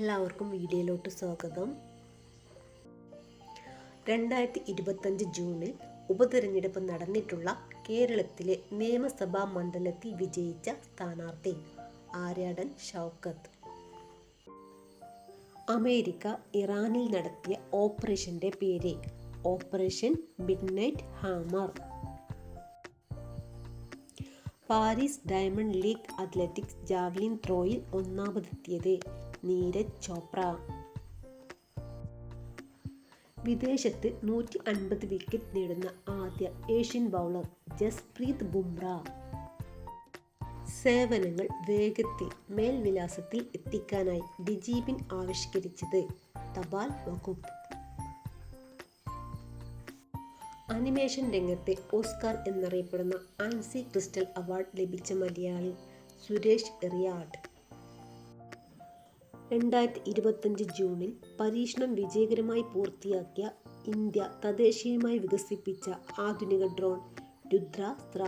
എല്ലാവർക്കും വീഡിയോയിലോട്ട് സ്വാഗതം. രണ്ടായിരത്തി ഇരുപത്തഞ്ച് ജൂണിൽ ഉപതെരഞ്ഞെടുപ്പ് നടന്നിട്ടുള്ള കേരളത്തിലെ നിയമസഭാ മണ്ഡലത്തിൽ വിജയിച്ച സ്ഥാനാർത്ഥി ആര്യാടൻ ഷൗക്കത്ത്. അമേരിക്ക ഇറാനിൽ നടത്തിയ ഓപ്പറേഷന്റെ പേര് operation midnight hammer. Paris diamond league athletics javelin ത്രോയിൽ ഒന്നാമതെത്തിയത് നീരജ് ചോപ്ര. വിദേശത്ത് നൂറ്റി അൻപത് വിക്കറ്റ് നേടുന്ന ആദ്യ ഏഷ്യൻ ബൗളർ ജസ്പ്രീത് ബുംറ. സേവനങ്ങൾ വേഗത്തിൽ മേൽവിലാസത്തിൽ എത്തിക്കാനായി ഡിജീബിൻ ആവിഷ്കരിച്ചത് തപാൽ വകുപ്പ്. അനിമേഷൻ രംഗത്തെ ഓസ്കാർ എന്നറിയപ്പെടുന്ന ആൻസി ക്രിസ്റ്റൽ അവാർഡ് ലഭിച്ച മലയാളി സുരേഷ് എറിയാട്. രണ്ടായിരത്തി ഇരുപത്തഞ്ച് ജൂണിൽ പരീക്ഷണം വിജയകരമായി പൂർത്തിയാക്കിയ ഇന്ത്യ തദ്ദേശീയമായി വികസിപ്പിച്ച ആധുനിക ഡ്രോൺ രുദ്രാസ്ത്ര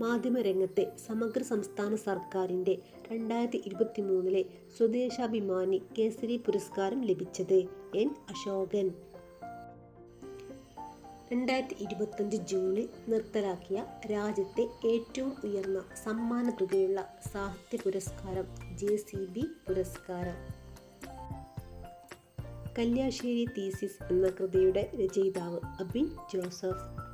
മാധ്യമരംഗത്തെ സമഗ്ര സംസ്ഥാന സർക്കാരിന്റെ രണ്ടായിരത്തി ഇരുപത്തി മൂന്നിലെ സ്വദേശാഭിമാനി കേസരി പുരസ്കാരം ലഭിച്ചത് എൻ അശോകൻ. രണ്ടായിരത്തി ഇരുപത്തഞ്ച് ജൂണിൽ നിർത്തലാക്കിയ രാജ്യത്തെ ഏറ്റവും ഉയർന്ന സമ്മാന തുകയുള്ള സാഹിത്യ പുരസ്കാരം ജെ സി ബി പുരസ്കാരം. കല്യാശ്ശേരി തീസിസ് എന്ന കൃതിയുടെ രചയിതാവ് അബിൻ ജോസഫ്.